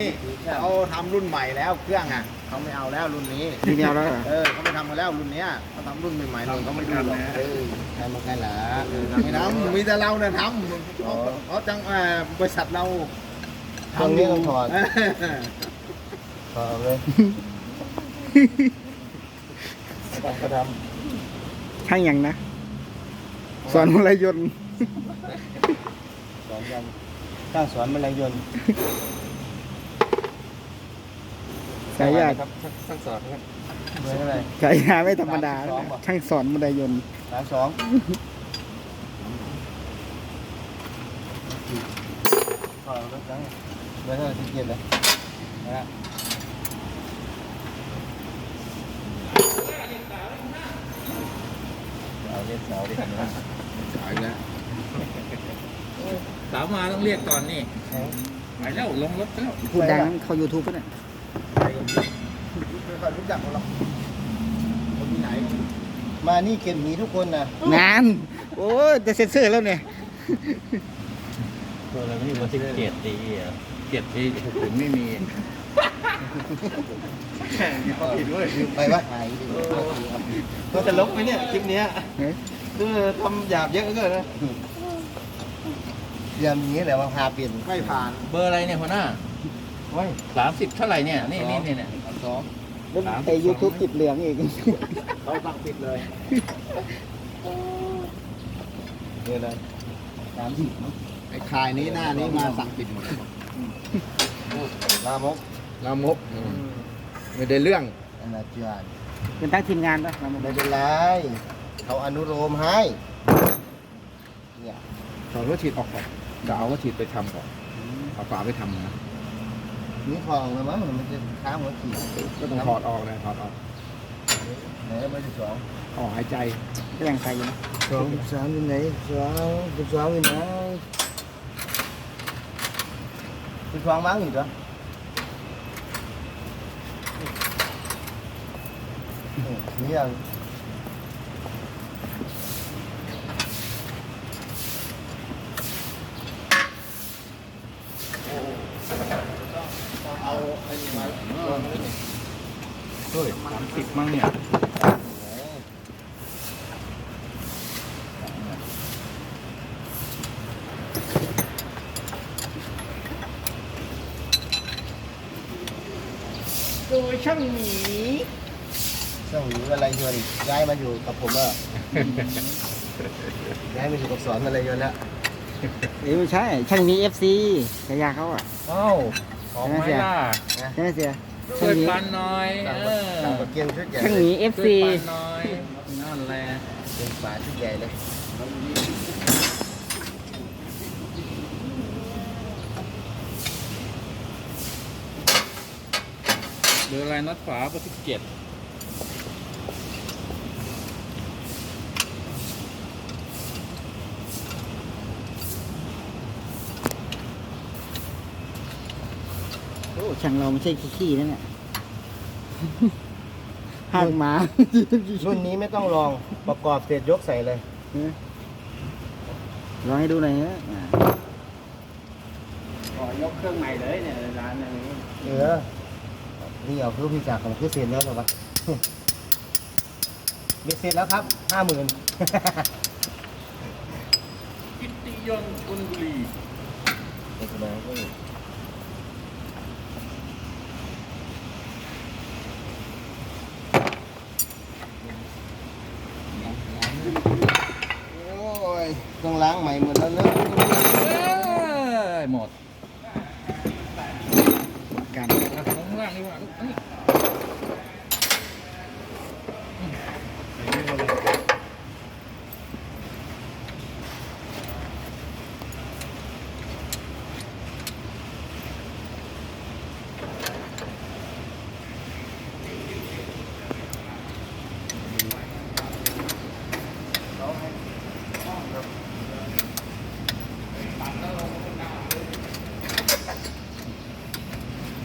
นี่เขาทำรุ่นใหม่แล้วเครื่องอะเขาไม่เอาแล้วรุ่นนี้มีแนวแล้วเหรอเออเขาไม่ทำกันแล้วรุ่นเนี้ยเขาทำรุ่นใหม่ๆเลยเขาไม่ดูหรอกเออทำมาไงล่ะเออไม่ทำมีแต่เราเนี่ยทำเขาเขาจังเอ่อบริษัทเราตรงนี้ต้องถอดเออถอดเลยต้องกระทช่างอย่างนะสอนวรยนต์ำสอนยันตั้งสอนมันไรยนต์ ฉายาครับตั้งสอนครับเบอร์อะไรฉายาไม่ธรรมดาสามสิบสองป่ะช่างสอนวรยนต์สามสองถอดรถยังเบอร์เท่าไหร่ที่เกียรเลยนะฮะเอาเล่นเสาดิครับเอาอีกแล้วสาวมาต้องเรียกก่อนนี่ไปแล้วลงรถไปแล้วพูดดังนั้นเข้า YouTube ก็ได้ไม่ค่อยรู้ จักคนหรอกคนที่ไหน มานี่เก็บหนีทุกคนนะงานโอ้ยจะเซ็นเซอร์แล้วเนี่ยตัวอะไรไม่รู้ว่าที่เกียรตีอะเกียรตีถึงไม่มีไปวะหายดิก็จะลบไหมเนี่ยคลิปเนี้ยเฮ้ยคือทำหยาบเยอะเกินนะอย่างนี้แหละว่าพาเปลี่ยนไม่ผ่าน เบอร์อะไรเนี่ยหัวหน้าโอ้ยสามสิบเท่าไหร่เนี่ย นี่นี่นี่เนี่ยสอง ไอยูทูบติดเหลืองอีกเขาสั่งปิดเลยเดือนละสามสิบไอ้คายนี้หน้านี้มาสั่งปิดหมดลามกลามกไม่ได้เรื่องอนาจารย์เป็นตั้งทีมงานปะเราไม่เป็นไรเขาอนุโลมให้เนี่ยถอดวัตฉีดออกก่อนจะเอาวัตฉีดไปทำก่อนเอาฝาไปทำนะ นี่ทองเลยมั้งมันจะค้างหัวขีดก็ต้องถอดออกนะถอดออกไหนไม่สิบสองออกหายใจก็ยังใส่อยู่นะสองสิบสามอยู่ไหนสองสิบสองอยู่ไหนสิบสองมั้งอยู่เหรอนี่ยัง เอาไอ้นี่มา เฮ้ยสามสิบมั้ง เนี่ยโดยช่างหมีเจ้าหนูอะไรยนต์ย้ายมาอยู่กับผมอะย้ายมาอยู่กับสอนอะไรยนต์แล้วเอ้ยไม่ใช่ ช่างหมีเอฟซีฉายาเขาอะเอ้าออกไหมล่ะใช่ไหมเสีย ช่ช่างวยหมีปันหน่อยต่างเอกับอต่างกับเกียงชุดใหญ่ช่างหมีเอฟช่วยซีปันหน่อยนั่นแหละเป็นฝาชุดใหญ่เลยเบอร์อะไรนัดฝาเบอร์สิบเจ็ด ช่างเราไม่ใช่ขี้ๆนั่นแหละห้างหมารุ่นนี้ไม่ต้องลองประกอบเสร็จยกใส่เลยลองให้ดูหน่อยฮะอ่าขอยกเครื่องใหม่เลยเนี่ยร้านนี้เออนี่เอาคือพี่จากของคือเซ็นแล้วหรอวะมีเซ็นแล้วครับห้าหมื่นกิตติยนต์กุลบุรี โอ้ย ต้อง ล้างใหม่หมดแล้วเนอะหมด กันเอาของข้างล่างดีกว่าลูกนี่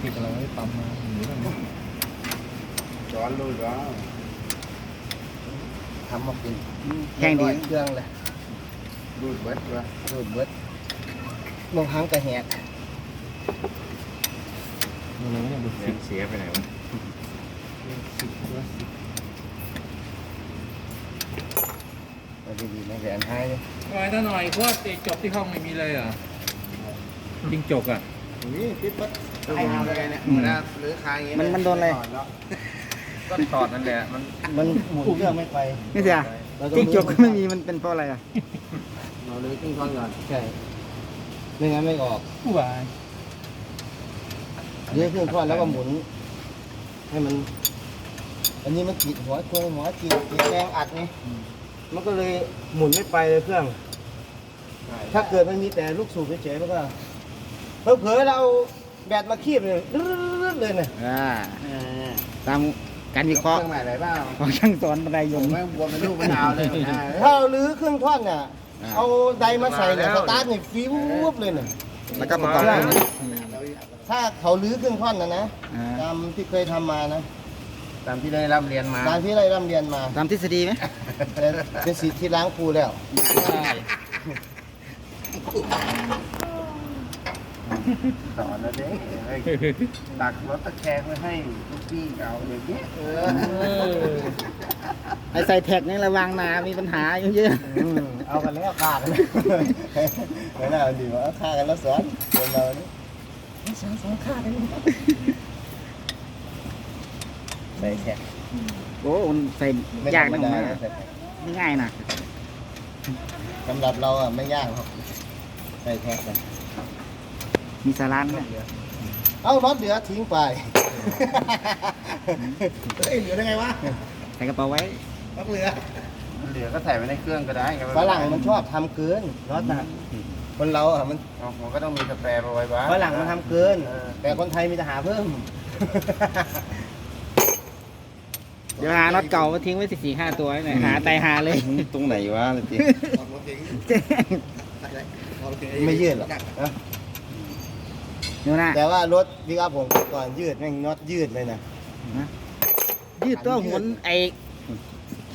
ปิดอะไรไว้ปั๊มมาหรือมัน ร้อนลุยร้อน ทำมาเป็นแข่งดี เครื่องเลยดูดเวทวะรูดเบิดมองหางกระแหกมันไม่ได้ดูเสียเสียไปไหนวะเอาดีๆนะแหวนให้เลยทำไมถ้าหน่อยเพราะว่าจบที่ห้องไม่มีเลยเหรอจิงจกอะนี่ปิ๊บปั๊บไอ้เอาเลยเนี่ยเหมือนหรือคางอย่างเงี้ยมันมันโดนอะไร ก็ถอดนั่นแหละมันมันหมุนเครื่องไม่ไปนี่เสียจิ้งจกก็ไม่มีมันเป็นเพราะอะไรอะเราเลยขึ้นข้างก่อนใช่ไม่งั้นไม่ออกผู้บายเลี้ยงเครื่องทอดแล้วก็หมุน ให้มัน อันนี้มันติดหัวตัวหัวติดติดแรงอัดไงมันก็เลยหมุนไม่ไปเลยเครื่อง ถ้าเกิดมันมีแต่ลูกสูบเฉยๆมันก็เผลอๆเราเอาแบตมาคีบเลยรึดๆเลยเนี่ยอ่าตาม การวิเคราะห์เครื่องใหม่ไหนบ้างของช่างสอนบันไดยผนมต์ แม่งบวมเป็นลูกมะนาวเลยนะ ถ้าเราลื้อเครื่องทอดเนี่ยเอาไดมาใส่เนี่ยสตาร์ทเนี่ยฟิวบเลยเนี่ยแล้วก็ประกอบกันถ้าเขาลื้อเครื่องทอดนะนะอ่าตามที่เคยทำมานะตามที่ได้รับเรียนมา ตามที่ได้ร่ำเรียนมาตามทฤษฎีไหมแต่เป็นสิทธิ์ที่ล้างครูแล้ว สอนแล้วเด้ตักรถตะแคงไว้ให้ทุกพี่เอาอย่างเงี้ยเออไอใส่แท็กนี่ระวังนามีปัญหาเยอะอืมเอากันแล้วฆ่ากันไม่น่าดีว่าฆ่ากันแล้วสอนเดินเราเนี่ยสอนสอนฆ่ากันใส่แท็กๆโอ้มันใส่ไม่ยากธรนะรมผมดาว่าใส่แท็กไม่ง่ายนะสำหรับเราอะไม่ยากหรอกใส่แท็กกัน มีสาระนะเอาน็อตเหลือทิ้งไปเฮ้ยเหลือได้ไงวะใส่กระเป๋าไว้ต้องเหลือเหลือก็ใส่ไว้ในเครื่องก็ได้ครับฝรั่งมันชอบทำเกินน็อตอะคนเราอะมันผมก็ต้องมีสแปรไปไว้บ้างฝรั่งมันทำเกินเออแต่คนไทยมีแต่หาเพิ่ม เดี๋ยวหาน็อตเก่ามาทิ้งไว้สิสี่ห้าตัวหน่อยหาตายหาเลย ตรงไหนวะจริงแจ้งไม่ยืดหรอกนะ เดี๋ยวนะแต่ว่ารถพิกอัพผมก่อนยืดแม่งน็อตยืดเลยนะยืดตัวหมุนไอ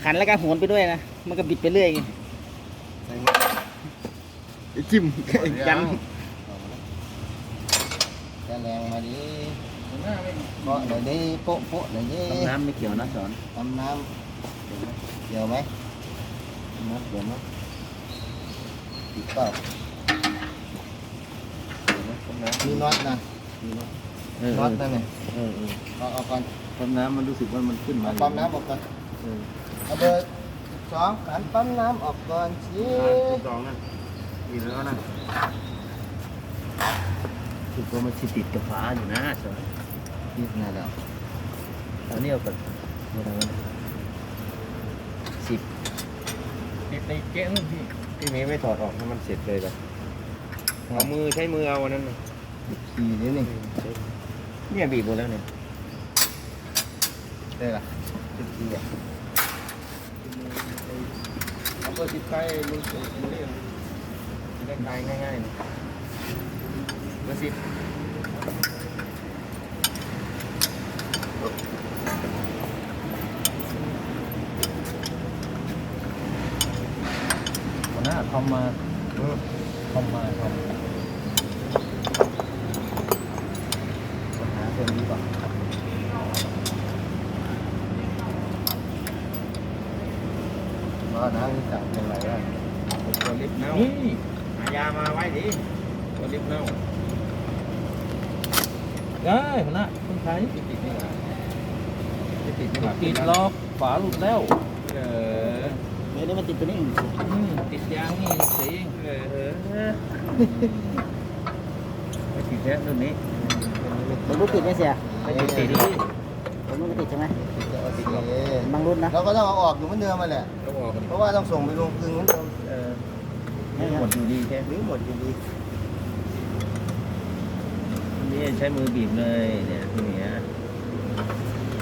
ขันแล้วก็หมุนไปด้วยนะ มันก็บิดไปเรื่อยไงจิ้มยันแกแรงมาดิหน้าไม่เกาะหน่อยดิโป๊ะโป๊ะหน่อยดิน้ำไม่เกี่ยวนะสอนทำน้ำเดี๋ยวไหมน็อตเดี๋ยวไหมติดเปล่า มีน็อตนะมีน็อตน็อตนั่นไงเอาเอาก่อนปั๊มน้ำมันรู้สึกว่ามันขึ้นมาเอาปั๊มน้ำออกก่อนเอาเบอร์สองหันปั๊มน้ำออกก่อนสิสองนะอีกแล้วนะคือตัวมันติดกับฝาอยู่นะสอนยืดมาแล้วอันนี้เอาก่อนสิบติดในเก๊ะนู่นพี่พี่มีไม่ถอดออกให้มันเสร็จเลยแบบเอามือใช้มือเอาวันนั้นน่ะ สี่นี่นี่เนี่ยบีบหมดแล้วเนี่ยได้ละสิบสี่อะเอาเบอร์สิบใกล้มือมือเรียกได้ไกลง่ายๆนะเบอร์สิบหัวหน้าทำมาทำมาทำหาคนดีกว่าว่าน้ำนี่จับเป็นไรอะ ตัวลิฟต์เน่า นี่หายามาไว้ดิ ตัวลิฟต์เน่า ได้หัวหน้าคนไทยติดติดนี่หว่าติดติดนี่หว่าติดล็อกฝาหลุดแล้ว เออเดี๋ยวนี้มันติดตัวนี้ อืมติดยางนี่เสียงเออไม่ติดแล้วรุ่นนี้มันรู้ติดไหมเสียไม่ติดติดดิผมมันก็ติดใช่ไหมติดเอาสิบางรุ่นนะเราก็ต้องเอาออกอยู่เหมือนเดิมมาแหละต้องออกกันเพราะว่าต้องส่งไปโรงกลึงเหมือนเดิมเออไม่หมดอยู่ดีใช่ไหมหรือหมดอยู่ดีนี่ ใช้มือบีบเลยเนี่ยที่เนี้ย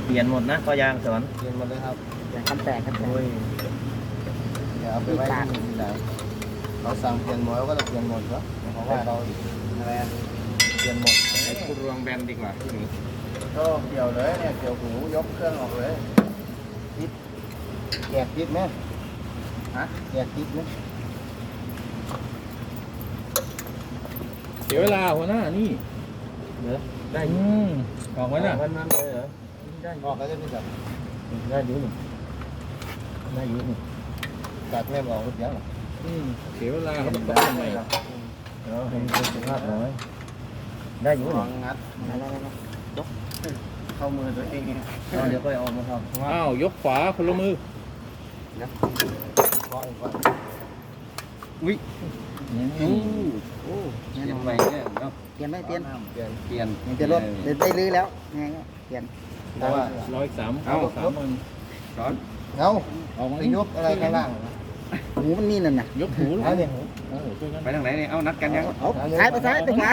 เปลี่ยนหมดนะก็ยางสอนเรียนมาเลยครับอย่างคันแตกคันแตกอย่าเอาไปไว้ที่ไหนเราสั่งเปลี่ยนหมดเราก็ต้องเปลี่ยนหมดเหรอเพราะว่าเราอะไรอะเปลี่ยนหมดใช้คูรวงแบนดีกว่าที่นี้ก็เกี่ยวเลยเนี่ยเกี่ยวหูยกเครื่องออกเลยแกะติดไหมฮะแกะติดไหมเสียเวลาหัวหน้านี่บ เหรอได้อืมออกไว้น่ะวันนั้นเลยเหรอได้ออกแล้วจะพี่จับได้อยู่หนึ่งได้อยู่หนึ่งกัดแม่บอกรถเยอะอืมเสียเวลาเขาต้องต้มทำไมเออเห็นคุณภาพน้อยได้อยู่หลนึ่องงงัดเข้ามือตัวเองเดี๋ยวก็เอามาทำอ้าวยกขวาคนละมือเคาะเองก่อนอุ้ยโอ้เปลี่ยนใหม่เนี่ยเนาะ เปลี่ยนไหมเปลี่ยนเปลี่ยนเปลี่ยนมันจะลดเดี๋ยวได้ลื้อแล้วยังไงก็เปลี่ยนเพราะว่าร้อยสามเอาสามมันเงาออกมาไปยกอะไรข้างล่างหูมันนี่นั่นน่ะยกหูเอาเนี่ยโอ้โหช่วยกันไปทางไหนเนี่ยเอานัดกันยังเอาซ้ายไปซ้ายไปขวา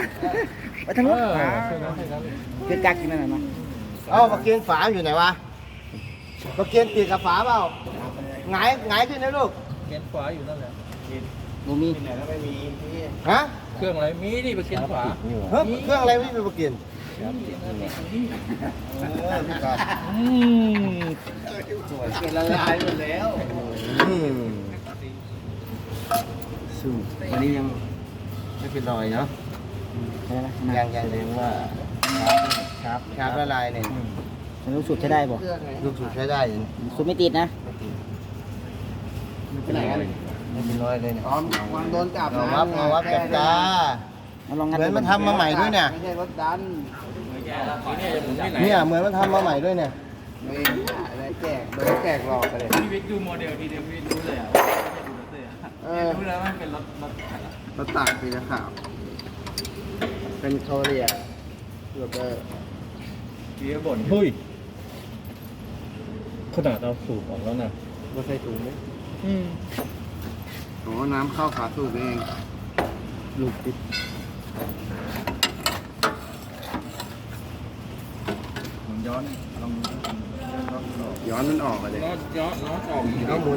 ไปทางนู้นเอออ่าช่วยกันช่วยกันเกิดจากกินนั่นน่ะเนาะเอาปลาเกียนฝาอยู่ไหนวะปลาเกียนติดกับฝาเปล่าหงายหงายขึ้นนะลูกเขียนขวาอยู่นั่นแหละบ่มีไหนแล้วไม่มีที่ฮะ เครื่องอะไร มีนี่ไปเขียนขวาเฮ้ยเครื่องอะไรไม่เป็นปลาเกียนอืมละลายหมดแล้วอืมสู้วันนี้ยังไม่เป็นรอยเนาะใช่ไหมยังยังเลยว่าชาร์ปชาร์ปละลายเนี่ยมันรู้สุดใช้ได้ป่ะลูกสูบใช้ได้อยู่สุดไม่ติดนะไปไหนกัน ไม่เป็นรอยเลยเนี่ยตอนวันโดนจับเอาวับเอาวับจับตาเอาลองงัดเหมือนมันทำมาใหม่ด้วยเนี่ยไม่ใช่รถดันเนี่ยเหมือนมันทำมาใหม่ด้วยเนี่ยเองอะไรแจกโดนแจกหลอกไปเลยพี่วิกดูโมเดลทีเดียวพี่รู้เลยอะเออรู้แล้วมันเป็นรถรถรถตักสีขาวเป็นโคเรียรถเออเกียร์บ่นเฮ้ยขนาดเราสูบออกแล้วนะรถใส่ถุงไหมอืม โอ้น้ำเข้าขาสูบเองลูกติดย้อนมันออกไปเลยล้อย้อนล้อออกเอาหมุน